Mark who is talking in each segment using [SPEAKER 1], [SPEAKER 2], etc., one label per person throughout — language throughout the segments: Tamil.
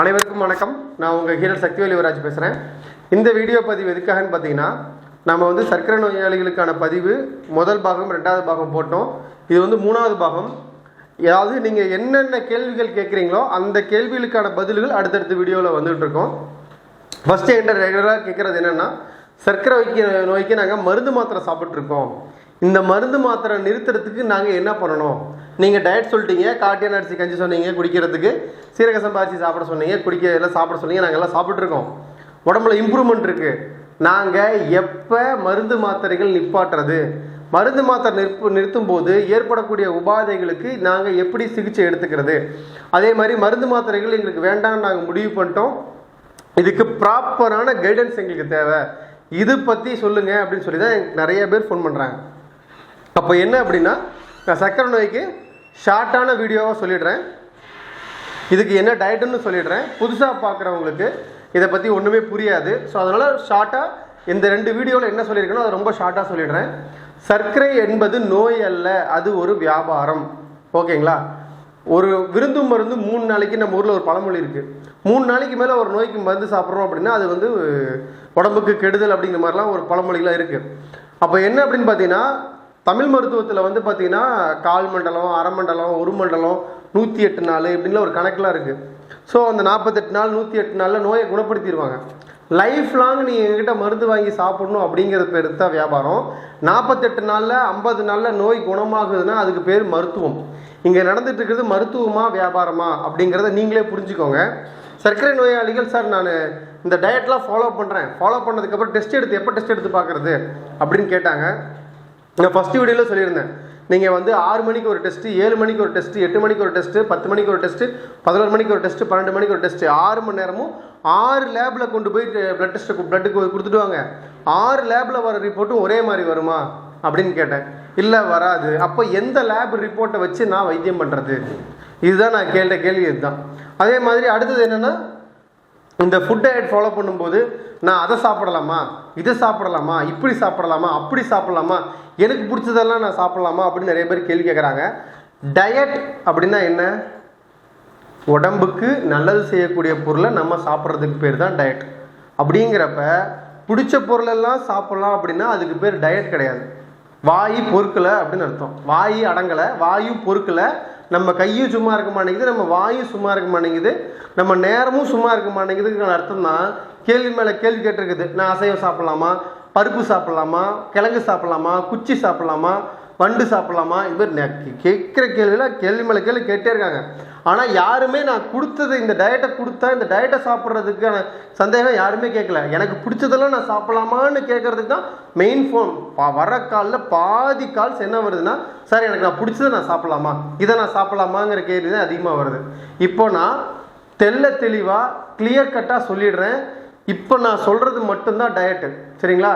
[SPEAKER 1] அனைவருக்கும் வணக்கம். நான் உங்கள் ஹீரர் சக்திவேல் யுவராஜ் பேசுகிறேன் இந்த வீடியோ பதிவு எதுக்காகன்னு பார்த்தீங்கன்னா நம்ம வந்து சர்க்கரை நோயாளிகளுக்கான பதிவு முதல் பாகம் ரெண்டாவது பாகம் போட்டோம். இது வந்து மூணாவது பாகம். அதாவது நீங்கள் என்னென்ன கேள்விகள் கேட்குறீங்களோ அந்த கேள்விகளுக்கான பதில்கள் அடுத்தடுத்த வீடியோவில் வந்துகிட்டு இருக்கோம். ஃபஸ்ட்டு என்கிட்ட ரெகுலராக கேட்குறது என்னென்னா சர்க்கரை வைக்க நோய்க்கு நாங்கள் மருந்து மாத்திரை சாப்பிட்ருக்கோம் இந்த மருந்து மாத்திரை நிறுத்துறதுக்கு நாங்கள் என்ன பண்ணணும்? நீங்கள் டயட் சொல்லிட்டீங்க காட்டியான அரிசி கஞ்சி சொன்னீங்க குடிக்கிறதுக்கு சீரக சம்பா அரிசி சாப்பிட சொன்னீங்க குடிக்க எல்லாம் சாப்பிட சொன்னீங்க நாங்கள் எல்லாம் சாப்பிட்ருக்கோம் உடம்புல இம்ப்ரூவ்மெண்ட் இருக்குது நாங்கள் எப்போ மருந்து மாத்திரைகள் நிப்பாட்டுறது? மருந்து மாத்திரை நிற்பு நிறுத்தும் போது ஏற்படக்கூடிய உபாதைகளுக்கு நாங்கள் எப்படி சிகிச்சை எடுத்துக்கிறது? அதே மாதிரி மருந்து மாத்திரைகள் எங்களுக்கு வேண்டாம்னு நாங்கள் முடிவு பண்ணிட்டோம். இதுக்கு ப்ராப்பரான கைடன்ஸ் எங்களுக்கு தேவை. இது பற்றி சொல்லுங்க அப்படின்னு சொல்லி தான் நிறைய பேர் ஃபோன் பண்ணுறாங்க அப்போ என்ன அப்படின்னா நான் சக்கரை நோய்க்கு ஷார்ட்டான வீடியோவாக சொல்லிடுறேன். இதுக்கு என்ன டயட்டுன்னு சொல்லிடுறேன். புதுசாக பார்க்குறவங்களுக்கு இதை பற்றி ஒன்றுமே புரியாது. ஸோ அதனால் ஷார்ட்டாக இந்த ரெண்டு வீடியோவில் என்ன சொல்லியிருக்கேனோ அதை ரொம்ப ஷார்ட்டாக சொல்லிடுறேன். சர்க்கரை என்பது நோய் அல்ல அது ஒரு வியாபாரம். ஓகேங்களா? ஒரு விருந்து மருந்து மூணு நாளைக்கு நம்ம ஊரில் ஒரு பழமொழி இருக்குது மூணு நாளைக்கு மேலே ஒரு நோய்க்கு மருந்து சாப்பிட்றோம் அப்படின்னா அது வந்து உடம்புக்கு கெடுதல் அப்படிங்கிற மாதிரிலாம் ஒரு பழமொழிலாம் இருக்குது அப்போ என்ன அப்படின்னு பார்த்தீங்கன்னா தமிழ் மருத்துவத்தில் வந்து பார்த்தீங்கன்னா கால் மண்டலம் அரை மண்டலம் ஒரு மண்டலம் நூற்றி எட்டு நாள் இப்படின்னு ஒரு கணக்கெலாம் இருக்குது ஸோ அந்த நாற்பத்தெட்டு நாள் நூற்றி எட்டு நாளில் நோயை குணப்படுத்திடுவாங்க லைஃப் லாங் நீ எங்ககிட்ட மருந்து வாங்கி சாப்பிடணும் அப்படிங்கிறத பேர் தான் வியாபாரம். நாற்பத்தெட்டு நாளில் ஐம்பது நாளில் நோய் குணமாகுதுன்னா அதுக்கு பேர் மருத்துவம். இங்கே நடந்துட்டு இருக்கிறது மருத்துவமா வியாபாரமா அப்படிங்கிறத நீங்களே புரிஞ்சுக்கோங்க. சர்க்கரை நோயாளிகள் சார் நான் இந்த டயட்லாம் ஃபாலோ பண்ணுறேன் ஃபாலோ பண்ணதுக்கப்புறம் டெஸ்ட் எடுத்து எப்போ டெஸ்ட் எடுத்து பார்க்குறது அப்படின்னு கேட்டாங்க. நான் ஃபஸ்ட் வீடியோவில் சொல்லியிருந்தேன். நீங்கள் வந்து ஆறு மணிக்கு ஒரு டெஸ்ட்டு ஏழு மணிக்கு ஒரு டெஸ்ட்டு எட்டு மணிக்கு ஒரு டெஸ்ட்டு பத்து மணிக்கு ஒரு டெஸ்ட்டு பதினோரு மணிக்கு ஒரு டெஸ்ட்டு பன்னெண்டு மணிக்கு ஒரு டெஸ்ட்டு ஆறு மணி நேரமும் ஆறு லேபில் கொண்டு போய் ப்ளட் டெஸ்ட்டு ப்ளட்டுக்கு கொடுத்துட்டு வாங்க. ஆறு லேபில் வர ரிப்போர்ட்டும் ஒரே மாதிரி வருமா? அப்படின்னு கேட்டேன். இல்லை வராது. அப்போ எந்த லேப் ரிப்போர்ட்டை வச்சு நான் வைத்தியம் பண்ணுறது இதுதான் நான் கேட்ட கேள்வி இதுதான். அதே மாதிரி அடுத்தது என்னென்னா இந்த ஃபுட் டயட் ஃபாலோ பண்ணும்போது நான் அதை சாப்பிடலாமா? இதை சாப்பிடலாமா? இப்படி சாப்பிடலாமா? அப்படி சாப்பிடலாமா? எனக்கு பிடிச்சதெல்லாம் நான் சாப்பிடலாமா? அப்படின்னு நிறைய பேர் கேள்வி கேட்குறாங்க டயட் அப்படின்னா என்ன? உடம்புக்கு நல்லது செய்யக்கூடிய பொருளை நம்ம சாப்பிட்றதுக்கு பேர் தான் டயட் அப்படிங்கிறப்ப பிடிச்ச பொருளெல்லாம் சாப்பிட்லாம் அப்படின்னா அதுக்கு பேர் டயட் கிடையாது. வாய் பொறுக்கலை அப்படின்னு அர்த்தம். வாய் அடங்கலை. வாயு பொறுக்கலை. நம்ம கையும் சும்மா இருக்க மாட்டேங்குது நம்ம வாயும் சும்மா இருக்க மாட்டேங்குது நம்ம நேரமும் சும்மா இருக்க மாட்டேங்குதுங்கிற அர்த்தம் தான் கேள்வி மேலே கேள்வி கேட்டிருக்குது. நான் அசைவம் சாப்பிட்லாமா? பருப்பு சாப்பிட்லாமா? கிழங்கு சாப்பிட்லாமா? குச்சி சாப்பிட்லாமா? வண்டு சாப்பிட்லாமா? இது மாதிரி கேட்குற கேள்வியில் கேள்வி மேலே கேள்வி கேட்டே இருக்காங்க. ஆனால் யாருமே நான் கொடுத்தது இந்த டயட்டை கொடுத்தா இந்த டயட்டை சாப்பிட்றதுக்கான சந்தேகம் யாருமே கேட்கல. எனக்கு பிடிச்சதெல்லாம் நான் சாப்பிடலாமான்னு கேட்கறதுக்கு தான் மெயின் ஃபோன் வர காலில் பாதி கால்ஸ் என்ன வருதுன்னா சார் எனக்கு நான் பிடிச்சதை நான் சாப்பிடலாமா? இதை நான் சாப்பிடலாமாங்கிற கேள்வி தான் அதிகமாக வருது. இப்போ நான் தெல்ல தெளிவாக கிளியர் கட்டாக சொல்லிடுறேன். இப்போ நான் சொல்கிறது மட்டும்தான் டயட்டு சரிங்களா?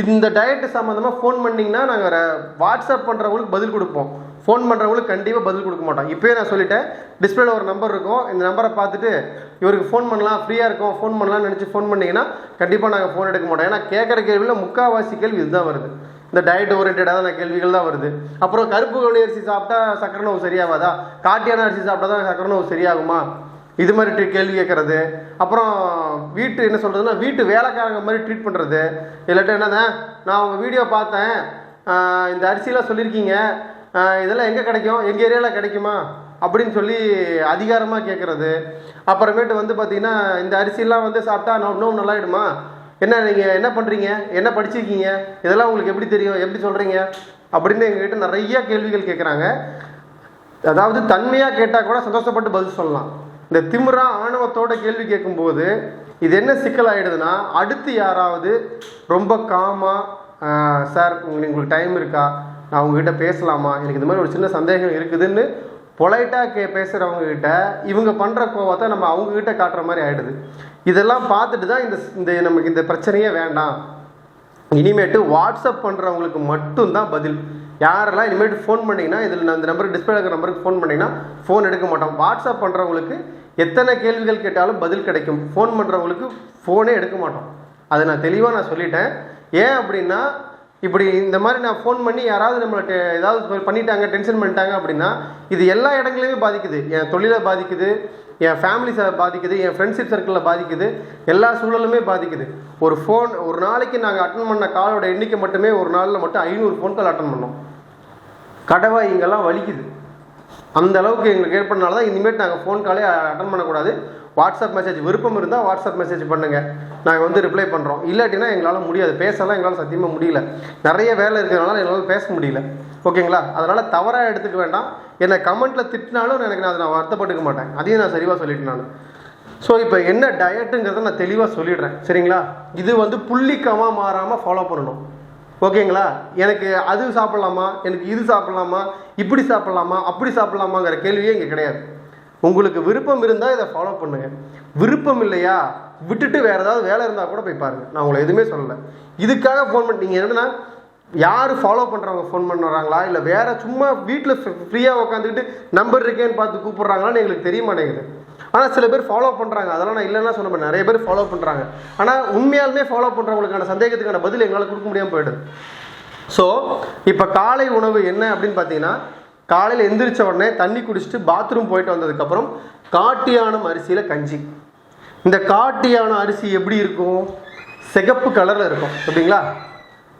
[SPEAKER 1] இந்த டயட்டு சம்மந்தமாக ஃபோன் பண்ணிங்கன்னா நாங்கள் வாட்ஸ்அப் பண்ணுறவங்களுக்கு பதில் கொடுப்போம். ஃபோன் பண்ணுறவங்களுக்கு கண்டிப்பாக பதில் கொடுக்க மாட்டோம். இப்போயே நான் சொல்லிட்டேன். டிஸ்பிளேல ஒரு நம்பர் இருக்கும். இந்த நம்பரை பார்த்துட்டு இவருக்கு ஃபோன் பண்ணலாம். ஃப்ரீயாக இருக்கும். ஃபோன் பண்ணலாம்னு நினச்சி ஃபோன் பண்ணிங்கன்னா கண்டிப்பாக நாங்கள் ஃபோன் எடுக்க மாட்டோம். ஏன்னா கேட்குற கேள்வியில் முக்கால்வாசி கேள்வி இதுதான் வருது. இந்த டயட் ஓரியன்டான கேள்விகள் தான் வருது. அப்புறம் கருப்பு கவுனி அரிசி சாப்பிட்டா சக்கரை நோவு சரியாகாதா காட்டியான அரிசி சாப்பிட்டா தான் சக்கரை நோவு சரியாகுமா? இது மாதிரி கேள்வி கேட்குறது. அப்புறம் வீட்டு என்ன சொல்கிறதுனா வீட்டு வேலைக்காரங்க மாதிரி ட்ரீட் பண்ணுறது இல்லாட்டி என்னதான் நான் உங்கள் வீடியோ பார்த்தேன். இந்த அரிசிலாம் சொல்லியிருக்கீங்க. இதெல்லாம் எங்கே கிடைக்கும்? எங்கள் ஏரியாவில் கிடைக்குமா? அப்படின்னு சொல்லி அதிகாரமாக கேட்குறது. அப்புறமேட்டு வந்து பார்த்தீங்கன்னா இந்த அரிசிலாம் வந்து சாப்பிட்டா நோ நோவு நல்லாயிடுமா? என்ன நீங்கள் என்ன பண்ணுறீங்க என்ன படிச்சிருக்கீங்க? இதெல்லாம் உங்களுக்கு எப்படி தெரியும்? எப்படி சொல்கிறீங்க அப்படின்னு எங்ககிட்ட நிறைய கேள்விகள் கேட்குறாங்க. அதாவது தன்மையாக கேட்டால் கூட சந்தோஷப்பட்டு பதில் சொல்லலாம். இந்த திமிரா ஆணவத்தோட கேள்வி கேட்கும்போது இது என்ன சிக்கல் ஆகிடுதுன்னா அடுத்து யாராவது ரொம்ப காமாக சார் உங்களுக்கு உங்களுக்கு டைம் இருக்கா? நான் உங்ககிட்ட பேசலாமா? எனக்கு இந்த மாதிரி ஒரு சின்ன சந்தேகம் இருக்குதுன்னு பொலைட்டாக கே பேசுகிறவங்க கிட்ட இவங்க பண்ணுற கோவத்தை நம்ம அவங்கக்கிட்ட காட்டுற மாதிரி ஆகிடுது இதெல்லாம் பார்த்துட்டு தான் இந்த இந்த நமக்கு இந்த பிரச்சனையே வேண்டாம். இனிமேட்டு வாட்ஸ்அப் பண்ணுறவங்களுக்கு மட்டும்தான் பதில். யாரெல்லாம் இனிமேட்டு ஃபோன் பண்ணிங்கன்னா இதில் அந்த இந்த நம்பருக்கு டிஸ்பிளே இருக்கிற நம்பருக்கு ஃபோன் பண்ணிங்கன்னா ஃபோன் எடுக்க மாட்டோம். வாட்ஸ்அப் பண்ணுறவங்களுக்கு எத்தனை கேள்விகள் கேட்டாலும் பதில் கிடைக்கும். ஃபோன் பண்ணுறவங்களுக்கு ஃபோனே எடுக்க மாட்டோம். அதை நான் தெளிவாக நான் சொல்லிட்டேன். ஏன் அப்படின்னா இப்படி இந்த மாதிரி நான் ஃபோன் பண்ணி யாராவது நம்மளை ஏதாவது பண்ணிட்டாங்க டென்ஷன் பண்ணிட்டாங்க அப்படின்னா இது எல்லா இடங்களையுமே பாதிக்குது. என் தொழிலை பாதிக்குது. என் ஃபேமிலி பாதிக்குது என் ஃப்ரெண்ட்ஷிப் சர்க்கிளில் பாதிக்குது எல்லா சூழலுமே பாதிக்குது. ஒரு ஃபோன் ஒரு நாளைக்கு நாங்கள் அட்டன் பண்ண காலோட எண்ணிக்கை மட்டுமே ஒரு நாளில் மட்டும் ஐநூறு ஃபோன் கால் அட்டன் பண்ணோம். கடவை இங்கெல்லாம் வலிக்குது. அந்த அளவுக்கு எங்களுக்கு ஏற்படனால தான் இனிமேட் நாங்கள் ஃபோன் காலே அட்டன் பண்ணக்கூடாது. வாட்ஸ்அப் மெசேஜ் விருப்பம் இருந்தால் வாட்ஸ்அப் மெசேஜ் பண்ணுங்கள் நாங்கள் வந்து ரிப்ளை பண்ணுறோம் இல்லாட்டினா எங்களால் முடியாது. பேசலாம் எங்களால் சத்தியமாக முடியல. நிறைய வேலை இருக்கிறதுனால எங்களால் பேச முடியல. ஓகேங்களா? அதனால் தவறாக எடுத்துக்க வேண்டாம். என்னை கமெண்ட்டில் திட்டினாலும் எனக்கு நான் அதை நான் வருத்தப்பட்டுக்க மாட்டேன். அதையும் நான் சரிவாக சொல்லிட்டேன் நான். ஸோ இப்போ என்ன டயட்டுங்கிறத நான் தெளிவாக சொல்லிடுறேன். சரிங்களா? இது வந்து புள்ளிக்கமாக மாறாமல் ஃபாலோ பண்ணணும். ஓகேங்களா? எனக்கு அது சாப்பிட்லாமா? எனக்கு இது சாப்பிட்லாமா? இப்படி சாப்பிட்லாமா? அப்படி சாப்பிட்லாமாங்கிற கேள்வியே இங்கே கிடையாது. உங்களுக்கு விருப்பம் இருந்தால் இதை ஃபாலோ பண்ணுங்கள் விருப்பம் இல்லையா? விட்டுட்டு வேறு ஏதாவது வேலை இருந்தால் கூட போய் பாருங்கள் நான் உங்களை எதுவுமே சொல்லலை. இதுக்காக ஃபோன் பண்ணி நீங்கள் என்னென்னா யார் ஃபாலோ பண்ணுறவங்க ஃபோன் பண்ணுறாங்களா இல்லை வேறு சும்மா வீட்டில் ஃப்ரீயாக உட்காந்துக்கிட்டு நம்பர் இருக்கேன்னு பார்த்து கூப்பிட்றாங்களான்னு எங்களுக்கு தெரிய மாட்டேங்குது. ஆனால் சில பேர் ஃபாலோ பண்ணுறாங்க அதெல்லாம் நான் இல்லைன்னா சொல்ல நிறைய பேர் ஃபாலோ பண்ணுறாங்க ஆனால் உண்மையாலுமே ஃபாலோ பண்ணுறவங்களுக்கான சந்தேகத்துக்கான பதில் எங்களால் கொடுக்க முடியாமல் போயிடுது. ஸோ இப்போ காலை உணவு என்ன அப்படின்னு பார்த்தீங்கன்னா காலையில் எந்திரிச்ச உடனே தண்ணி குடிச்சிட்டு பாத்ரூம் போயிட்டு வந்ததுக்கப்புறம் காட்டியானம் அரிசியில் கஞ்சி. இந்த காட்டியான அரிசி எப்படி இருக்கும்? சிகப்பு கலரில் இருக்கும். அப்படிங்களா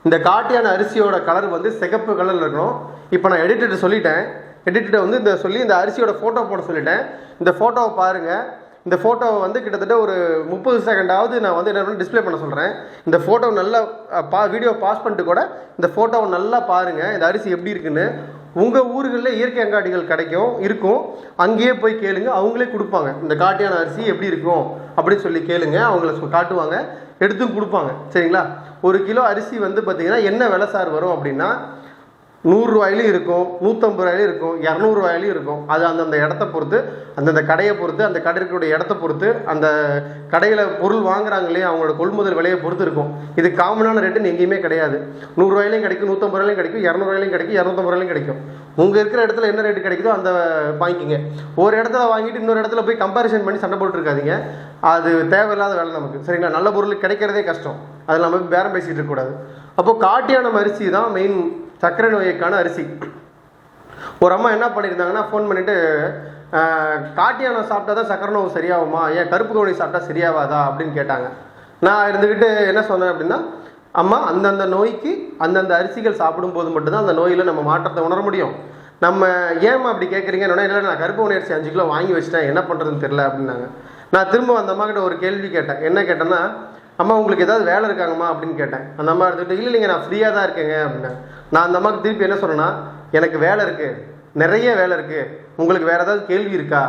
[SPEAKER 1] இந்த காட்டியான அரிசியோட கலர் வந்து சிகப்பு கலரில் இருக்கணும். இப்போ நான் எடிட்டர் சொல்லிட்டேன். எடிட்டர் வந்து இந்த சொல்லி இந்த அரிசியோட ஃபோட்டோ போட சொல்லிட்டேன். இந்த ஃபோட்டோவை பாருங்கள் இந்த ஃபோட்டோவை வந்து கிட்டத்தட்ட ஒரு முப்பது செகண்டாவது நான் வந்து என்ன டிஸ்ப்ளே பண்ண சொல்கிறேன் இந்த ஃபோட்டோ நல்லா பா வீடியோ பாஸ் பண்ணிட்டு கூட இந்த ஃபோட்டோவை நல்லா பாருங்கள் இந்த அரிசி எப்படி இருக்குன்னு. உங்கள் ஊர்களில் இயற்கை அங்காடிகள் கிடைக்கும் இருக்கும். அங்கேயே போய் கேளுங்க. அவங்களே கொடுப்பாங்க. இந்த காட்டியான அரிசி எப்படி இருக்கும் அப்படின்னு சொல்லி கேளுங்க. அவங்கள காட்டுவாங்க. எடுத்தும் கொடுப்பாங்க. சரிங்களா? ஒரு கிலோ அரிசி வந்து பார்த்தீங்கன்னா என்ன விலை சார் வரும் அப்படின்னா நூறுரூவாயிலையும் இருக்கும் நூற்றம்பது ரூபாயிலையும் இருக்கும் இரநூறுவாயிலையும் இருக்கும். அது அந்தந்த இடத்த பொறுத்து அந்தந்த கடையை பொறுத்து அந்த கடைகளுடைய இடத்த பொறுத்து அந்த கடையில் பொருள் வாங்குறாங்க இல்லையா அவங்களோட கொள்முதல் விலையை பொறுத்து இருக்கும். இது காமனான ரேட்டுன்னு எங்கேயுமே கிடையாது. நூறுரூவாயிலையும் கிடைக்கும் நூற்றம்பது ரூபாயிலையும் கிடைக்கும் இரநூறுவாயிலையும் கிடைக்கும் இரநூத்தம்பது ரூபாயிலையும் கிடைக்கும். உங்கள் இருக்கிற இடத்துல என்ன ரேட்டு கிடைக்குதோ அந்த வாங்கிக்கிங்க. ஒரு இடத்துல வாங்கிட்டு இன்னொரு இடத்துல போய் கம்பாரிசன் பண்ணி சண்டை போட்டுருக்காதீங்க அது தேவையில்லாத வேலை நமக்கு. சரிங்களா? நல்ல பொருள் கிடைக்கிறதே கஷ்டம். அதில் நம்ம பேரம் பேசிகிட்டு இருக்கக்கூடாது. அப்போது காட்டியான அரிசி தான் மெயின் சர்க்கரை நோய்க்கான அரிசி. ஒரு அம்மா என்ன பண்ணியிருந்தாங்கன்னா ஃபோன் பண்ணிட்டு காட்டியானம் சாப்பிட்டா தான் சக்கரை நோய் சரியாகுமா? ஏன் கருப்பு கவுனி சாப்பிட்டா சரியாகாதா? அப்படின்னு கேட்டாங்க. நான் இருந்துக்கிட்டு என்ன சொன்னேன் அப்படின்னா அம்மா அந்தந்த நோய்க்கு அந்தந்த அரிசிகள் சாப்பிடும்போது மட்டும்தான் அந்த நோயில் நம்ம மாற்றத்தை உணர முடியும். நம்ம ஏம்மா அப்படி கேட்குறீங்க இல்லை நான் கருப்பு கவுனி அரிசி அஞ்சு கிலோ வாங்கி வச்சிட்டேன். என்ன பண்ணுறதுன்னு தெரில அப்படின்னாங்க. நான் திரும்ப அந்த அம்மா கிட்ட ஒரு கேள்வி கேட்டேன். என்ன கேட்டேன்னா அம்மா உங்களுக்கு ஏதாவது வேலை இருக்காங்கம்மா? அப்படின்னு கேட்டேன். அந்த அம்மா இருந்துட்டு இல்லை இல்லைங்க நான் ஃப்ரீயாக தான் இருக்கேங்க. அப்படின்னாங்க. நான் அந்த அம்மாவுக்கு திருப்பி என்ன சொன்னேன்னா எனக்கு வேலை இருக்குது நிறைய வேலை இருக்குது உங்களுக்கு வேறு ஏதாவது கேள்வி இருக்கா?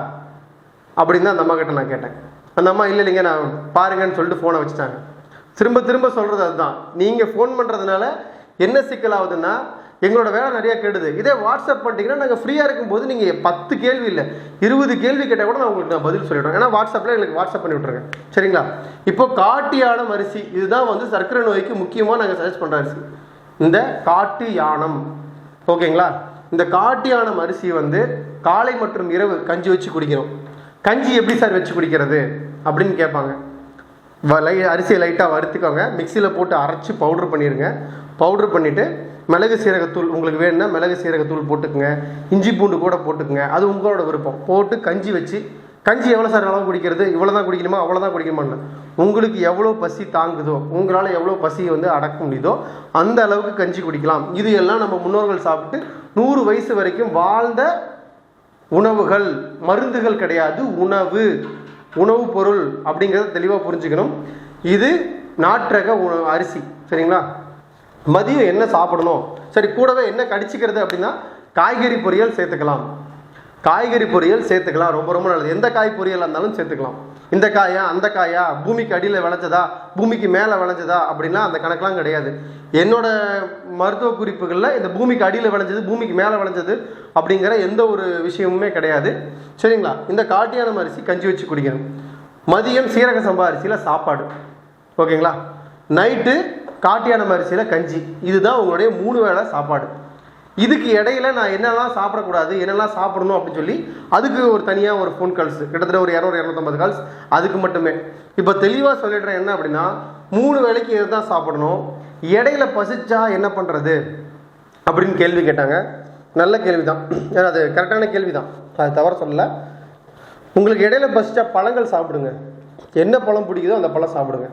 [SPEAKER 1] அப்படின்னு தான் அந்த அம்மா கிட்ட நான் கேட்டேன். அந்த அம்மா இல்லை இல்லைங்க நான் பாருங்கன்னு சொல்லிட்டு ஃபோனை வச்சுட்டாங்க. திரும்ப திரும்ப சொல்கிறது அதுதான். நீங்கள் ஃபோன் பண்ணுறதுனால என்ன சிக்கலாகுதுன்னா எங்களோட வேலை நிறைய கெடுது. இதே வாட்ஸ்அப் பண்ணிட்டீங்கன்னா நாங்கள் ஃப்ரீயாக இருக்கும்போது நீங்கள் பத்து கேள்வி இல்லை இருபது கேள்வி கேட்டால் கூட நான் உங்களுக்கு நான் பதில் சொல்லிடுறேன். ஏன்னா வாட்ஸ்அப்பில் எங்களுக்கு வாட்ஸ்அப் பண்ணி விட்ருங்க சரிங்களா? இப்போ காட்டியான அரிசி இதுதான் வந்து சர்க்கரை நோய்க்கு முக்கியமாக நாங்கள் சஜஸ்ட் பண்ணுற அரிசி. இந்த காட்டு யானம். ஓகேங்களா? இந்த காட்டு யானம் அரிசி வந்து காலை மற்றும் இரவு கஞ்சி வச்சு குடிக்கணும் கஞ்சி எப்படி சார் வச்சு குடிக்கிறது அப்படின்னு கேட்பாங்க. வ- லை அரிசியை லைட்டாக வறுத்துக்கோங்க. மிக்சியில் போட்டு அரைச்சி பவுட்ரு பண்ணிடுங்க பவுட்ரு பண்ணிவிட்டு மிளகு சீரகத்தூள் உங்களுக்கு வேணும்னா மிளகு சீரகத்தூள் போட்டுக்குங்க. இஞ்சி பூண்டு கூட போட்டுக்குங்க. அது உங்களோட விருப்பம். போட்டு கஞ்சி வச்சு கஞ்சி எவ்வளோ சார் அளவு குடிக்கிறது? இவ்வளோ தான் குடிக்கணுமா? அவ்வளோ தான் குடிக்கணுமான்னு. உங்களுக்கு எவ்வளோ பசி தாங்குதோ உங்களால் எவ்வளோ பசியை வந்து அடக்க முடியுதோ அந்த அளவுக்கு கஞ்சி குடிக்கலாம். இது எல்லாம் நம்ம முன்னோர்கள் சாப்பிட்டு நூறு வயசு வரைக்கும் வாழ்ந்த உணவுகள். மருந்துகள் கிடையாது. உணவு. உணவுப் பொருள் அப்படிங்கிறத தெளிவாக புரிஞ்சுக்கணும். இது நாற்றக உணவு அரிசி. சரிங்களா? மதியம் என்ன சாப்பிடணும்? சரி கூடவே என்ன கடிச்சிக்கிறது அப்படின்னா காய்கறி பொரியல் சேர்த்துக்கலாம். காய்கறி பொரியல் சேர்த்துக்கலாம். ரொம்ப ரொம்ப நல்லது. எந்த காய் பொரியலாக இருந்தாலும் சேர்த்துக்கலாம். இந்த காயா அந்த காயா பூமிக்கு அடியில் விளைஞ்சதா பூமிக்கு மேலே விளைஞ்சதா அப்படின்னா அந்த கணக்கெலாம் கிடையாது. என்னோட மருத்துவ குறிப்புகளில் இந்த பூமிக்கு அடியில் விளைஞ்சது பூமிக்கு மேலே விளைஞ்சது அப்படிங்கிற எந்த ஒரு விஷயமுமே கிடையாது. சரிங்களா? இந்த காட்டியான அரிசி கஞ்சி வச்சு குடிக்கணும். மதியம் சீரக சம்பா அரிசியில் சாப்பாடு. ஓகேங்களா? நைட்டு காட்டியான அரிசியில் கஞ்சி. இதுதான் உங்களுடைய மூணு வேளை சாப்பாடு. இதுக்கு இடையில நான் என்னெல்லாம் சாப்பிடக்கூடாது என்னெல்லாம் சாப்பிடணும் அப்படின்னு சொல்லி அதுக்கு ஒரு தனியாக ஒரு ஃபோன் கால்ஸ் கிட்டத்தட்ட ஒரு இரநூறு இரநூத்தம்பது கால்ஸ் அதுக்கு மட்டுமே. இப்போ தெளிவாக சொல்லிடுறேன் என்ன அப்படின்னா மூணு வேளைக்கு இதுதான் சாப்பிடணும் இடையில பசிச்சா என்ன பண்ணுறது அப்படின்னு கேள்வி கேட்டாங்க. நல்ல கேள்வி தான் ஏன்னா அது கரெக்டான கேள்வி தான் அது தவற சொல்லலை. உங்களுக்கு இடையில பசிச்சா பழங்கள் சாப்பிடுங்க. என்ன பழம் பிடிக்குதோ அந்த பழம் சாப்பிடுங்க.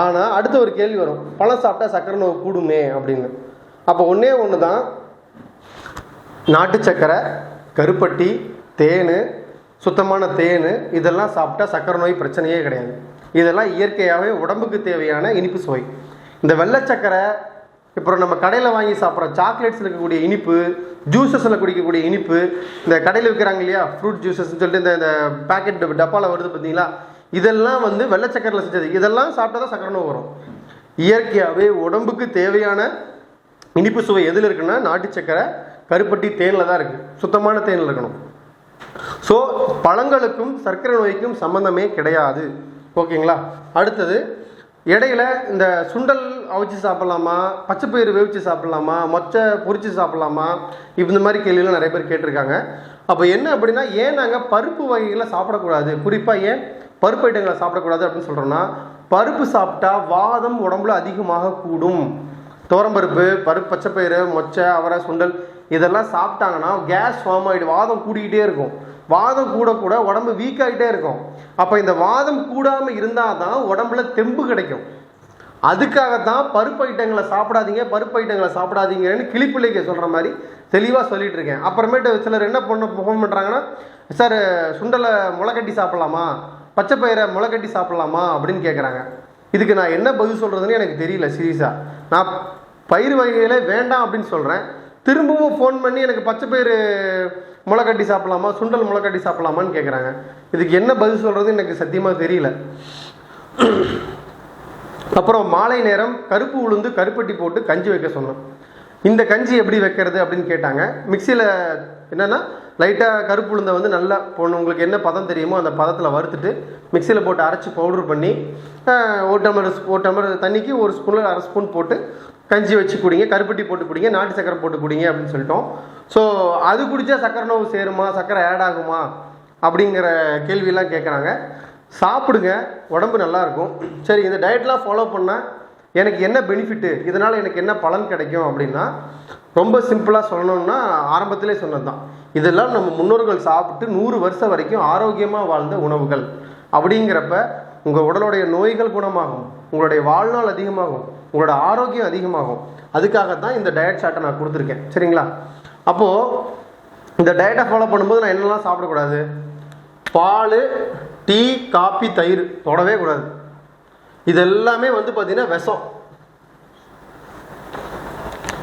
[SPEAKER 1] ஆனால் அடுத்த ஒரு கேள்வி வரும். பழம் சாப்பிட்டா சக்கரை நோய் கூடுமே அப்படின்னு. அப்போ ஒன்றே ஒன்று தான் நாட்டு சக்கரை கருப்பட்டி தேன் சுத்தமான தேன் இதெல்லாம் சாப்பிட்டா சக்கரை நோய் பிரச்சனையே கிடையாது. இதெல்லாம் இயற்கையாகவே உடம்புக்கு தேவையான இனிப்பு சுவை. இந்த வெள்ளை சக்கரை அப்புறம் நம்ம கடையில் வாங்கி சாப்பிட்ற சாக்லேட்ஸில் இருக்கக்கூடிய இனிப்பு ஜூஸஸில் குடிக்கக்கூடிய இனிப்பு இந்த கடையில் விற்கிறாங்க இல்லையா ஃப்ரூட் ஜூஸஸ்ன்னு சொல்லிட்டு இந்த இந்த பேக்கெட் டப்பாவில் வருது பார்த்தீங்களா இதெல்லாம் வந்து வெள்ளை சக்கரையில் செஞ்சது. இதெல்லாம் சாப்பிட்டா தான் சக்கரை நோய் வரும். இயற்கையாகவே உடம்புக்கு தேவையான இனிப்பு சுவை எதில் இருக்குன்னா நாட்டு சக்கரை கருப்பட்டி தேனில் தான் இருக்குது சுத்தமான தேனில் இருக்கணும். ஸோ பழங்களுக்கும் சர்க்கரை நோய்க்கும் சம்மந்தமே கிடையாது. ஓகேங்களா? அடுத்தது இடையில இந்த சுண்டல் அவிச்சு சாப்பிட்லாமா பச்சைப்பயிறு வேவிச்சு சாப்பிட்லாமா மொச்சை பொறிச்சு சாப்பிட்லாமா இந்த மாதிரி கேள்விலாம் நிறைய பேர் கேட்டிருக்காங்க. அப்போ என்ன அப்படின்னா ஏன் நாங்கள் பருப்பு வகைகளை சாப்பிடக்கூடாது? குறிப்பாக ஏன் பருப்பு ஐட்டங்களை சாப்பிடக்கூடாது அப்படின்னு சொல்கிறோன்னா பருப்பு சாப்பிட்டா வாதம் உடம்புல அதிகமாக கூடும். துவரம்பருப்பு பருப்பு பச்சைப்பயிறு மொச்சை அவரை சுண்டல் இதெல்லாம் சாப்பிட்டாங்கன்னா கேஸ் ஃபார்ம் ஆகிடும் வாதம் கூடிக்கிட்டே இருக்கும். வாதம் கூட கூட உடம்பு வீக் ஆகிட்டே இருக்கும். அப்போ இந்த வாதம் கூடாமல் இருந்தால் தான் உடம்புல தெம்பு கிடைக்கும். அதுக்காகத்தான் பருப்பு ஐட்டங்களை சாப்பிடாதீங்க பருப்பு ஐட்டங்களை சாப்பிடாதீங்கன்னு கிளிப்பிள்ளைக்கு சொல்கிற மாதிரி தெளிவாக சொல்லிட்டு இருக்கேன். அப்புறமேட்டு சிலர் என்ன பண்ண ஃபோன் பண்ணுறாங்கன்னா சார் சுண்டலை முளைக்கட்டி சாப்பிட்லாமா? பச்சை பயிரை முளைக்கட்டி சாப்பிட்லாமா? அப்படின்னு கேட்குறாங்க இதுக்கு நான் என்ன பதில் சொல்கிறதுன்னு எனக்கு தெரியல சீரியஸாக நான் பயிர் வகைகளே வேண்டாம் அப்படின்னு சொல்கிறேன் திரும்பவும் ஃபோன் பண்ணி எனக்கு பச்சை பயிறு முளைக்கட்டி சாப்பிட்லாமா? சுண்டல் முளைக்கட்டி சாப்பிட்லாமான்னு கேட்குறாங்க இதுக்கு என்ன பதில் சொல்கிறது எனக்கு சத்தியமாக தெரியல. அப்புறம் மாலை நேரம் கருப்பு உளுந்து கருப்பட்டி போட்டு கஞ்சி வைக்க சொன்னோம் இந்த கஞ்சி எப்படி வைக்கிறது அப்படின்னு கேட்டாங்க. மிக்சியில் என்னென்னா லைட்டாக கருப்பு உளுந்தை வந்து நல்லா போடணும் உங்களுக்கு என்ன பதம் தெரியுமோ அந்த பதத்தில் வறுத்துட்டு மிக்சியில் போட்டு அரைச்சி பவுடர் பண்ணி ஒரு டம்ளர் ஒரு டம்ளர் தண்ணிக்கு ஒரு ஸ்பூனில் அரை ஸ்பூன் போட்டு கஞ்சி வச்சு குடிங்க கருப்பட்டி போட்டு குடிங்க நாட்டு சக்கரை போட்டு குடிங்க அப்படின்னு சொல்லிட்டோம். ஸோ அது குடித்தா சக்கரை நோவு சேருமா? சக்கரை ஆட் ஆகுமா? அப்படிங்கிற கேள்வியெல்லாம் கேட்குறாங்க சாப்பிடுங்க உடம்பு நல்லாயிருக்கும் சரி இந்த டயட்லாம் ஃபாலோ பண்ணால் எனக்கு என்ன பெனிஃபிட்டு இதனால் எனக்கு என்ன பலன் கிடைக்கும் அப்படின்னா ரொம்ப சிம்பிளாக சொல்லணும்னா ஆரம்பத்திலே சொன்னது தான் இதெல்லாம் நம்ம முன்னோர்கள் சாப்பிட்டு நூறு வருஷம் வரைக்கும் ஆரோக்கியமாக வாழ்ந்த உணவுகள். அப்படிங்கிறப்ப உங்கள் உடலுடைய நோய்கள் குணமாகும். உங்களுடைய வாழ்நாள் அதிகமாகும். உங்களோட ஆரோக்கியம் அதிகமாகும். அதுக்காக தான் இந்த டயட் சார்ட்டை நான் கொடுத்துருக்கேன். சரிங்களா? அப்போது இந்த டயட்டை ஃபாலோ பண்ணும்போது நான் என்னெல்லாம் சாப்பிடக்கூடாது? பால் டீ காப்பி தயிர் தொடவே கூடாது. இது எல்லாமே வந்து பார்த்தீங்கன்னா விஷம்.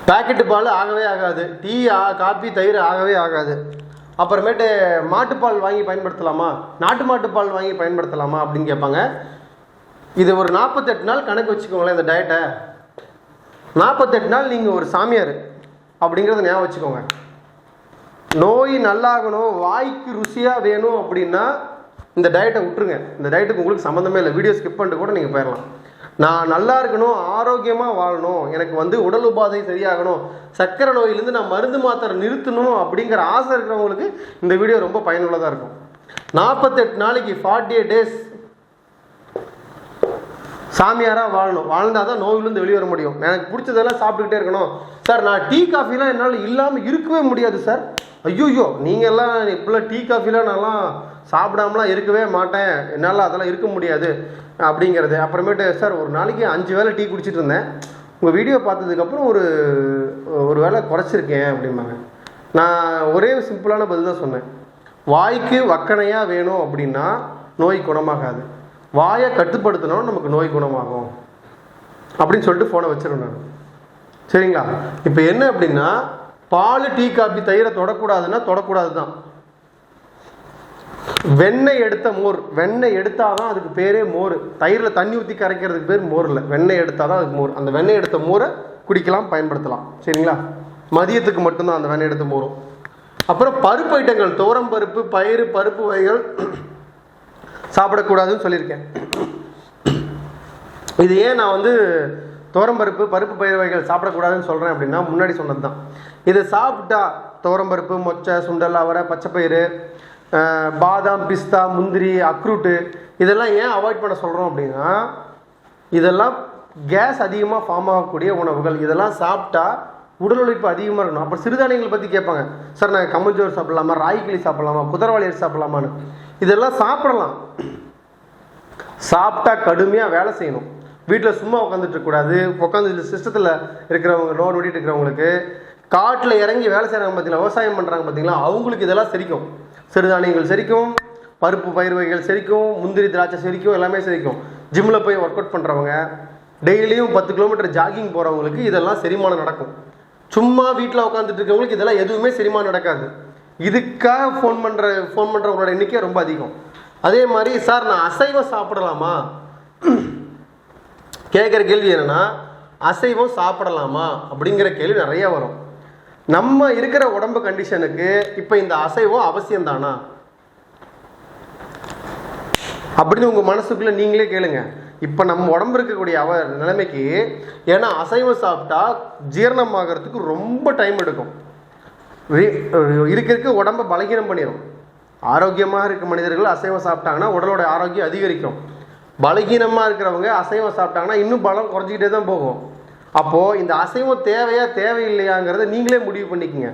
[SPEAKER 1] பேக்கெட்டு பால் ஆகவே ஆகாது. டீ ஆ- காப்பி தயிர் ஆகவே ஆகாது. அப்புறமேட்டு மாட்டுப்பால் வாங்கி பயன்படுத்தலாமா? நாட்டு மாட்டுப்பால் வாங்கி பயன்படுத்தலாமா அப்படின்னு கேட்பாங்க. இது ஒரு நாற்பத்தெட்டு நாள் கணக்கு வச்சுக்கோங்களேன் இந்த டயட்டை நாற்பத்தெட்டு நாள் நீங்கள் ஒரு சாமியார் அப்படிங்கிறத ஞாபகம் வச்சுக்கோங்க. நோய் நல்லாகணும் வாய்க்கு ருசியாக வேணும் அப்படின்னா இந்த டயட்டை விட்டுருங்க. இந்த டயட்டுக்கு உங்களுக்கு சம்மந்தமே இல்லை. வீடியோ ஸ்கிப் பண்ணிட்டு கூட நீங்கள் போயிடலாம் நான் நல்லா இருக்கணும் ஆரோக்கியமாக வாழணும் எனக்கு வந்து உடல் உபாதை சரியாகணும் சர்க்கரை நோயிலேருந்து நான் மருந்து மாத்திரை நிறுத்தணும் அப்படிங்கிற ஆசை இருக்கிறவங்களுக்கு இந்த வீடியோ ரொம்ப பயனுள்ளதாக இருக்கும். நாற்பத்தெட்டு நாளைக்கு ஃபார்ட்டி எயிட் டேஸ் சாமியாராக வாழணும். வாழ்ந்தால் தான் நோயிலிருந்து வெளியே வர முடியும். எனக்கு பிடிச்சதெல்லாம் சாப்பிட்டுக்கிட்டே இருக்கணும். சார் நான் டீ காஃபிலாம் என்னால் இல்லாமல் இருக்கவே முடியாது சார் ஐயோயோ நீங்கள்லாம் இப்போல்லாம் டீ காஃபிலாம் நான்லாம் சாப்பிடாமலாம் இருக்கவே மாட்டேன். என்னால் அதெல்லாம் இருக்க முடியாது அப்படிங்கிறது. அப்புறமேட்டு சார் ஒரு நாளைக்கு அஞ்சு வேளை டீ குடிச்சிட்டு இருந்தேன். உங்கள் வீடியோ பார்த்ததுக்கப்புறம் ஒரு ஒரு வேளை குறைச்சிருக்கேன் அப்படிம்பாங்க. நான் ஒரே சிம்பிளான பதில் தான் சொன்னேன். வாய்க்கு வக்கணையாக வேணும் அப்படின்னா நோய் குணமாகாது. வாயை கட்டுப்படுத்தினோம் நமக்கு நோய் குணமாகும். அப்படின்னு சொல்லிட்டு ஃபோனை வச்சிருவேன் நான். சரிங்களா? இப்போ என்ன அப்படின்னா பால் டீ காபி தயிரை தொடக்கூடாதுன்னா தொடக்கூடாது தான் வெண்ணெய் எடுத்த மோர். வெண்ணெய் எடுத்தாதான் அதுக்கு பேரே மோர். தயிரில் தண்ணி ஊற்றி கரைக்கிறதுக்கு பேர் மோர் இல்லை. வெண்ணெய் எடுத்தாதான் அதுக்கு மோர். அந்த வெண்ணெய் எடுத்த மோரை குடிக்கலாம் பயன்படுத்தலாம். சரிங்களா? மதியத்துக்கு மட்டும்தான் அந்த வெண்ணெய் எடுத்த மோரும். அப்புறம் பருப்பு ஐட்டங்கள். துவரம் பருப்பு பயிறு பருப்பு வகைகள் சாப்பிடக்கூடாதுன்னு சொல்லியிருக்கேன். இது ஏன் நான் வந்து துவரம்பருப்பு பருப்பு பயிர் வகைகள் சாப்பிடக்கூடாதுன்னு சொல்கிறேன் அப்படின்னா முன்னாடி சொன்னது தான் இதை சாப்பிட்டா துவரம்பருப்பு மொச்சை சுண்டல் அவரை பச்சைப்பயிறு பாதாம் பிஸ்தா முந்திரி அக்ரூட்டு இதெல்லாம் ஏன் அவாய்ட் பண்ண சொல்கிறோம் அப்படின்னா இதெல்லாம் கேஸ் அதிகமாக ஃபார்ம் ஆகக்கூடிய உணவுகள். இதெல்லாம் சாப்பிட்டா உடல் உழைப்பு அதிகமாக இருக்கணும். அப்புறம் சிறுதானியங்களை பற்றி கேட்பாங்க. சார் நாங்கள் கம்மஞ்சோறு சாப்பிடலாமா? ராய்க்கிளி சாப்பிடலாமா? குதிரவாளியர் அரிசி சாப்பிடலாமான்னு. இதெல்லாம் சாப்பிடலாம். சாப்பிட்டா கடுமையாக வேலை செய்யணும். வீட்டில் சும்மா உட்காந்துட்டு இருக்கக்கூடாது உட்காந்து சிஸ்டத்தில் இருக்கிறவங்க நோட் ஓடிட்டு இருக்கிறவங்களுக்கு காட்டில் இறங்கி வேலை செய்கிறாங்க பார்த்தீங்களா விவசாயம் பண்ணுறாங்க பார்த்தீங்களா அவங்களுக்கு இதெல்லாம் செரிக்கும். சிறுதானியங்கள் செரிக்கும் பருப்பு பயிர் வகைகள் செரிக்கும் முந்திரி திராட்சை செரிக்கும் எல்லாமே செரிக்கும். ஜிம்மில் போய் ஒர்க் அவுட் பண்ணுறவங்க டெய்லியும் பத்து கிலோமீட்டர் ஜாகிங் போகிறவங்களுக்கு இதெல்லாம் செரிமானம் நடக்கும். சும்மா வீட்டில் உட்காந்துட்டு இருக்கவங்களுக்கு இதெல்லாம் எதுவுமே செரிமானம் நடக்காது. இதுக்காக ஃபோன் பண்ணுற ஃபோன் பண்ணுறவங்களோட எண்ணிக்கை ரொம்ப அதிகம். அதே மாதிரி சார் நான் அசைவம் சாப்பிடலாமா? கேட்குற கேள்வி என்னென்னா அசைவம் சாப்பிடலாமா? அப்படிங்கிற கேள்வி நிறைய வரும். நம்ம இருக்கிற உடம்பு கண்டிஷனுக்கு இப்போ இந்த அசைவம் அவசியம் தானா அப்படின்னு உங்கள் மனசுக்குள்ளே நீங்களே கேளுங்க. இப்போ நம்ம உடம்பு இருக்கக்கூடிய அவ நிலைமைக்கு ஏன்னா அசைவம் சாப்பிட்டா ஜீரணம் ஆகிறதுக்கு ரொம்ப டைம் எடுக்கும். இருக்க இருக்க உடம்ப பலகீனம் பண்ணிடும் ஆரோக்கியமாக இருக்க மனிதர்கள் அசைவம் சாப்பிட்டாங்கன்னா உடலோட ஆரோக்கியம் அதிகரிக்கும். பலகீனமாக இருக்கிறவங்க அசைவம் சாப்பிட்டாங்கன்னா இன்னும் பலம் குறைஞ்சிக்கிட்டே தான் போகும். அப்போது இந்த அசைவம் தேவையா தேவையில்லையாங்கிறத நீங்களே முடிவு பண்ணிக்கங்க.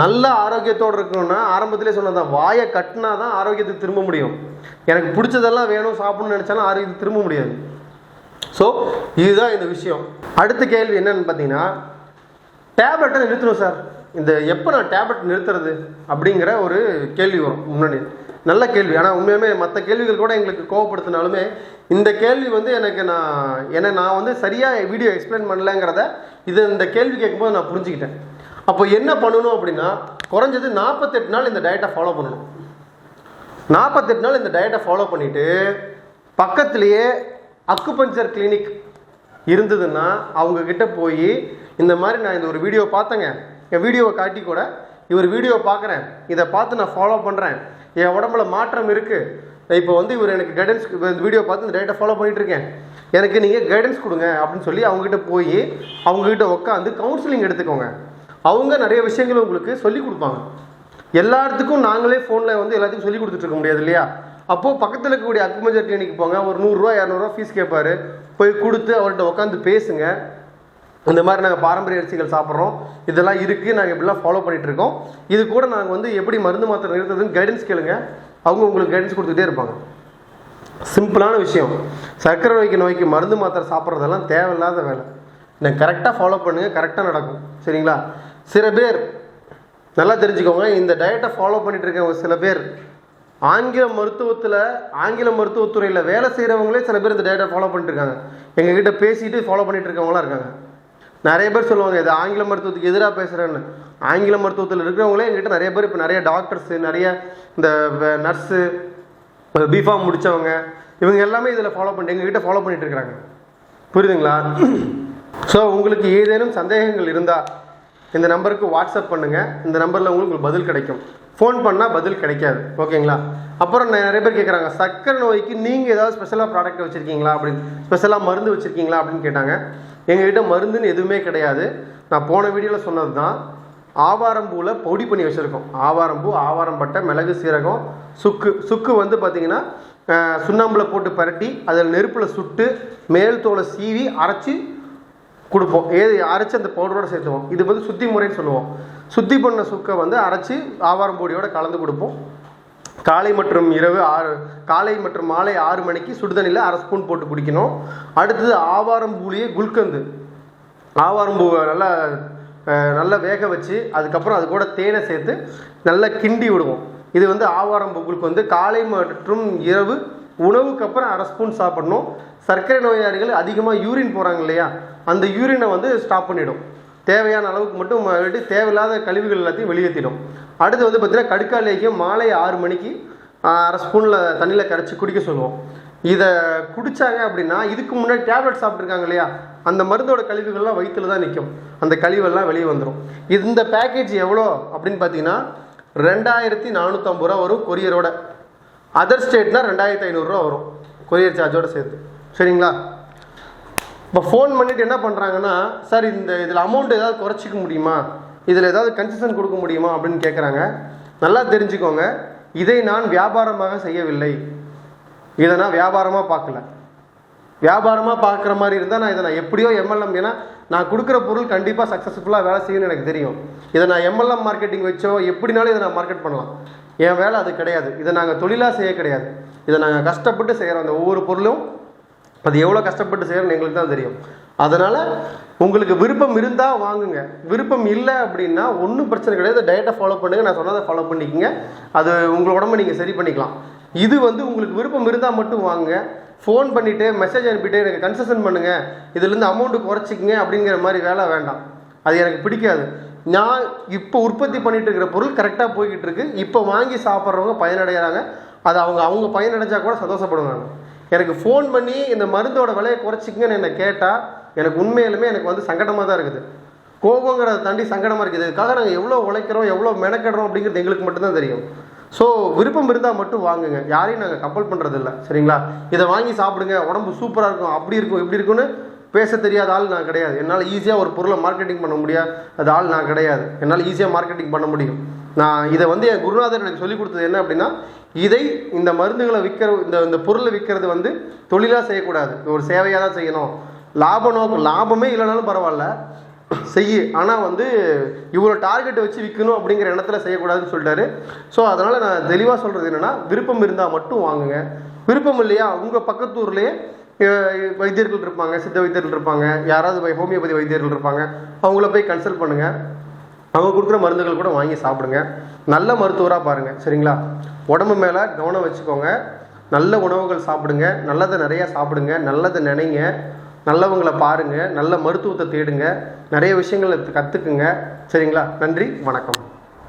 [SPEAKER 1] நல்ல ஆரோக்கியத்தோடு இருக்கணும்னா ஆரம்பத்திலே சொன்னதான் வாயை கட்டினா தான் ஆரோக்கியத்துக்கு திரும்ப முடியும். எனக்கு பிடிச்சதெல்லாம் வேணும் சாப்பிடணும்னு நினச்சாலும் ஆரோக்கியத்துக்கு திரும்ப முடியாது. ஸோ இதுதான் இந்த விஷயம். அடுத்த கேள்வி என்னன்னு பார்த்தீங்கன்னா டேப்லெட்டை நிறுத்தணும் சார். இந்த எப்போ நான் டேப்லெட் நிறுத்துறது அப்படிங்கிற ஒரு கேள்வி வரும் முன்னாடி. நல்ல கேள்வி. ஆனால் உண்மையுமே மற்ற கேள்விகள் கூட எங்களுக்கு கோவப்படுத்தினாலுமே இந்த கேள்வி வந்து எனக்கு நான் ஏன்னா நான் வந்து சரியாக வீடியோ எக்ஸ்பிளைன் பண்ணலங்கிறத இது இந்த கேள்வி கேட்கும்போது நான் புரிஞ்சுக்கிட்டேன். அப்போ என்ன பண்ணணும் அப்படின்னா குறைஞ்சது நாற்பத்தெட்டு நாள் இந்த டயட்டை ஃபாலோ பண்ணணும். நாற்பத்தெட்டு நாள் இந்த டயட்டை ஃபாலோ பண்ணிவிட்டு பக்கத்துலேயே அக்குபஞ்சர் கிளினிக் இருந்ததுன்னா அவங்கக்கிட்ட போய் இந்த மாதிரி நான் இந்த ஒரு வீடியோ பார்த்தேங்க. என் வீடியோவை காட்டி கூட இவர் வீடியோ பார்க்குறேன். இதை பார்த்து நான் ஃபாலோ பண்ணுறேன் என் உடம்புல மாற்றம் இருக்குது இப்போ வந்து இவர் எனக்கு கைடன்ஸ் இந்த வீடியோ பார்த்து இந்த டேட்டை ஃபாலோ பண்ணிட்டு இருக்கேன் எனக்கு நீங்கள் கைடன்ஸ் கொடுங்க அப்படின்னு சொல்லி அவங்ககிட்ட போய் அவங்ககிட்ட உட்காந்து கவுன்சிலிங் எடுத்துக்கோங்க. அவங்க நிறைய விஷயங்கள் உங்களுக்கு சொல்லி கொடுப்பாங்க. எல்லாத்துக்கும் நாங்களே ஃபோனில் வந்து எல்லாத்துக்கும் சொல்லி கொடுத்துட்டு இருக்க முடியாது இல்லையா? அப்போது பக்கத்தில் இருக்கக்கூடிய அக்குமஞ்சர் கிளினிக் போங்க. ஒரு நூறுரூவா இரநூறுவா ஃபீஸ் கேட்பாரு போய் கொடுத்து அவர்கிட்ட உட்காந்து பேசுங்க. இந்த மாதிரி நாங்கள் பாரம்பரிய அரிசிகள் சாப்பிட்றோம். இதெல்லாம் இருக்குது நாங்கள் இப்படிலாம் ஃபாலோ பண்ணிகிட்ருக்கோம் இருக்கோம் இது கூட நாங்கள் வந்து எப்படி மருந்து மாத்திரை நிறுத்துறதுன்னு கைடன்ஸ் கேளுங்க. அவங்க உங்களுக்கு கைடன்ஸ் கொடுத்துட்டே இருப்பாங்க. சிம்பிளான விஷயம். சர்க்கரை நோய்க்கு நோய்க்கு மருந்து மாத்திரை சாப்பிட்றதெல்லாம் தேவையில்லாத வேலை. நீங்கள் கரெக்டாக ஃபாலோ பண்ணுங்கள் கரெக்டாக நடக்கும். சரிங்களா? சில பேர் நல்லா தெரிஞ்சுக்கோங்க. இந்த டயட்டை ஃபாலோ பண்ணிட்டு இருக்கவங்க சில பேர் ஆங்கில மருத்துவத்தில் ஆங்கில மருத்துவத்துறையில் வேலை செய்கிறவங்களே சில பேர் இந்த டயட்டை ஃபாலோ பண்ணிட்டு இருக்காங்க எங்ககிட்ட பேசிட்டு ஃபாலோ பண்ணிட்டு இருக்கவங்களாம் இருக்காங்க. நிறைய பேர் சொல்லுவாங்க இது ஆங்கில மருத்துவத்துக்கு எதிராக பேசுகிறேன்னு ஆங்கில மருத்துவத்தில் இருக்கிறவங்களே எங்கிட்ட நிறைய பேர் இப்போ நிறைய டாக்டர்ஸு நிறைய இந்த நர்ஸு பிஃபார்ம் முடித்தவங்க இவங்க எல்லாமே இதில் ஃபாலோ பண்ணிட்டு எங்ககிட்ட ஃபாலோ பண்ணிட்டு இருக்கிறாங்க. புரியுதுங்களா? ஸோ உங்களுக்கு ஏதேனும் சந்தேகங்கள் இருந்தால் இந்த நம்பருக்கு வாட்ஸ்அப் பண்ணுங்கள் இந்த நம்பரில் உங்களுக்கு பதில் கிடைக்கும். ஃபோன் பண்ணால் பதில் கிடைக்காது. ஓகேங்களா? அப்புறம் நிறைய பேர் கேட்குறாங்க சர்க்கரை நோய்க்கு நீங்கள் ஏதாவது ஸ்பெஷலாக ப்ராடக்ட் வச்சுருக்கீங்களா அப்படின்னு ஸ்பெஷலாக மருந்து வச்சுருக்கீங்களா அப்படின்னு கேட்டாங்க. எங்ககிட்ட மருந்துன்னு எதுவுமே கிடையாது. நான் போன வீடியோவில் சொன்னது தான் ஆவாரம்பூவில் பொடி பண்ணி வச்சுருக்கோம். ஆவாரம்பூ ஆவாரம்பட்டை மிளகு சீரகம் சுக்கு. சுக்கு வந்து பார்த்திங்கன்னா சுண்ணாம்பில் போட்டு பரட்டி அதில் நெருப்பில் சுட்டு மேல் தோலை சீவி அரைச்சி கொடுப்போம். ஏது அரைச்சி அந்த பவுடரோடு சேர்த்துவோம். இது வந்து சுத்தி முறைன்னு சொல்லுவோம். சுத்தி பண்ண சுக்கை வந்து அரைச்சி ஆவாரம் பொடியோட கலந்து கொடுப்போம். காலை மற்றும் இரவு ஆறு காலை மற்றும் மாலை ஆறு மணிக்கு சுடுதண்ணியில் அரை ஸ்பூன் போட்டு குடிக்கணும். அடுத்தது ஆவாரம் பூலியை குல்கந்து. ஆவாரம் பூவை நல்லா நல்லா வேக வச்சு அதுக்கப்புறம் அது கூட தேனை சேர்த்து நல்லா கிண்டி விடுவோம். இது வந்து ஆவாரம் பூக்களுக்கு வந்து காலை மற்றும் இரவு உணவுக்கு அப்புறம் அரை ஸ்பூன் சாப்பிடணும். சர்க்கரை நோயாளிகள் அதிகமாக யூரின் போகிறாங்க இல்லையா? அந்த யூரினை வந்து ஸ்டாப் பண்ணிவிடும் தேவையான அளவுக்கு மட்டும் விட்டு தேவையில்லாத கழிவுகள் எல்லாத்தையும் வெளியேற்றிடும் அடுத்து வந்து பார்த்திங்கன்னா கடுக்காலேக்கும் மாலை ஆறு மணிக்கு அரை ஸ்பூனில் தண்ணியில் கரைச்சி குடிக்க சொல்லுவோம். இதை குடித்தாங்க அப்படின்னா இதுக்கு முன்னாடி டேப்லெட் சாப்பிட்ருக்காங்க இல்லையா? அந்த மருந்தோட கழிவுகள்லாம் வயிற்றுல தான் நிற்கும் அந்த கழிவெல்லாம் வெளியே வந்துடும் இந்த பேக்கேஜ் எவ்வளோ அப்படின்னு பார்த்தீங்கன்னா ரெண்டாயிரத்தி நானூற்றம்பது ரூபா வரும் கொரியரோட அதர் ஸ்டேட்னா ரெண்டாயிரத்தி ஐநூறுரூவா வரும். கொரியர் சார்ஜோடு சேர்த்து. சரிங்களா? இப்போ ஃபோன் பண்ணிட்டு என்ன பண்ணுறாங்கன்னா சார் இந்த இதில் அமௌண்ட் ஏதாவது குறைச்சிக்க முடியுமா? இதில் ஏதாவது கன்செஷன் கொடுக்க முடியுமா? அப்படின்னு கேட்குறாங்க நல்லா தெரிஞ்சுக்கோங்க இதை நான் வியாபாரமாக செய்யவில்லை. இதை நான் வியாபாரமாக பார்க்கல. வியாபாரமாக பார்க்குற மாதிரி இருந்தால் நான் இதை நான் எப்படியோ எம்எல்எம் ஏன்னா நான் கொடுக்குற பொருள் கண்டிப்பாக சக்ஸஸ்ஃபுல்லாக வேலை செய்யணும்னு எனக்கு தெரியும். இதை நான் எம்எல்எம் மார்க்கெட்டிங் வச்சோ எப்படினாலும் இதை நான் மார்க்கெட் பண்ணலாம். என் வேலை அது கிடையாது. இதை நாங்கள் தொழிலாக செய்ய கிடையாது. இதை நாங்கள் கஷ்டப்பட்டு செய்கிறோம் அந்த ஒவ்வொரு பொருளும் அது எவ்வளோ கஷ்டப்பட்டு செய்கிறேன்னு எங்களுக்கு தான் தெரியும். அதனால் உங்களுக்கு விருப்பம் இருந்தால் வாங்குங்க. விருப்பம் இல்லை அப்படின்னா ஒன்றும் பிரச்சனை கிடையாது. டயட்டை ஃபாலோ பண்ணுங்கள் நான் சொன்னதை ஃபாலோ பண்ணிக்கோங்க. அது உங்கள் உடம்பை நீங்கள் சரி பண்ணிக்கலாம். இது வந்து உங்களுக்கு விருப்பம் இருந்தால் மட்டும் வாங்குங்க ஃபோன் பண்ணிவிட்டு மெசேஜ் அனுப்பிட்டு எனக்கு கன்செஷன் பண்ணுங்கள் இதுலேருந்து அமௌண்ட்டு குறைச்சிக்கங்க அப்படிங்கிற மாதிரி வேலை வேண்டாம். அது எனக்கு பிடிக்காது. நான் இப்போ உற்பத்தி பண்ணிட்டு இருக்கிற பொருள் கரெக்டாக போய்கிட்டு இருக்கு. இப்போ வாங்கி சாப்பிட்றவங்க பயனடைகிறாங்க அது அவங்க அவங்க பயனடைஞ்சா கூட சந்தோஷப்படுவாங்க. எனக்கு ஃபோன் பண்ணி இந்த மருந்தோட விலையை குறைச்சிக்கங்கன்னு என்னை கேட்டால் எனக்கு உண்மையிலுமே எனக்கு வந்து சங்கடமாக தான் இருக்குது. கோபங்கிறத தாண்டி சங்கடமாக இருக்குது. இதுக்காக நாங்கள் எவ்வளோ உழைக்கிறோம் எவ்வளோ மெனக்கடுறோம் அப்படிங்கிறது எங்களுக்கு மட்டும்தான் தெரியும். ஸோ விருப்பம் இருந்தால் மட்டும் வாங்குங்க. யாரையும் நாங்கள் கம்பல் பண்ணுறதில்ல சரிங்களா? இதை வாங்கி சாப்பிடுங்க. உடம்பு சூப்பராக இருக்கும். அப்படி இருக்கும் இப்படி இருக்கும்னு பேச தெரியாத ஆள் நான் கிடையாது. என்னால் ஈஸியாக ஒரு பொருளை மார்க்கெட்டிங் பண்ண முடியாத. ஆள் நான் கிடையாது. என்னால் ஈஸியாக மார்க்கெட்டிங் பண்ண முடியும். நான் இதை வந்து என் குருநாதர் எனக்கு சொல்லிக் கொடுத்தது என்ன அப்படின்னா இதை இந்த மருந்துகளை விற்கிற இந்த இந்த பொருளை விற்கிறது வந்து தொழிலாக செய்யக்கூடாது. ஒரு சேவையாக தான் செய்யணும். லாப நோக்கம் லாபமே இல்லைனாலும் பரவாயில்ல. செய்யு. ஆனால் வந்து இவ்வளோ டார்கெட் வச்சு விற்கணும் அப்படிங்கிற எண்ணத்தில் செய்யக்கூடாதுன்னு சொல்லிட்டாரு. ஸோ அதனால் நான் தெளிவாக சொல்கிறது என்னென்னா விருப்பம் இருந்தால் மட்டும் வாங்குங்க. விருப்பம் இல்லையா உங்கள் பக்கத்தூர்லேயே வைத்தியர்கள் இருப்பாங்க சித்த வைத்தியர்கள் இருப்பாங்க யாராவது ஹோமியோபதி வைத்தியர்கள் இருப்பாங்க அவங்கள போய் கன்சல்ட் பண்ணுங்கள் அவங்க கொடுக்குற மருந்துகள் கூட வாங்கி சாப்பிடுங்க. நல்ல மருத்துவராக பாருங்கள் சரிங்களா? உடம்பு மேலே கவனம் வச்சுக்கோங்க. நல்ல உணவுகள் சாப்பிடுங்க. நல்லதை நிறையா சாப்பிடுங்க. நல்லதை நினைங்க. நல்லவங்களை பாருங்கள் நல்ல மருத்துவத்தை தேடுங்க. நிறைய விஷயங்களை கற்றுக்குங்க சரிங்களா? நன்றி. வணக்கம்.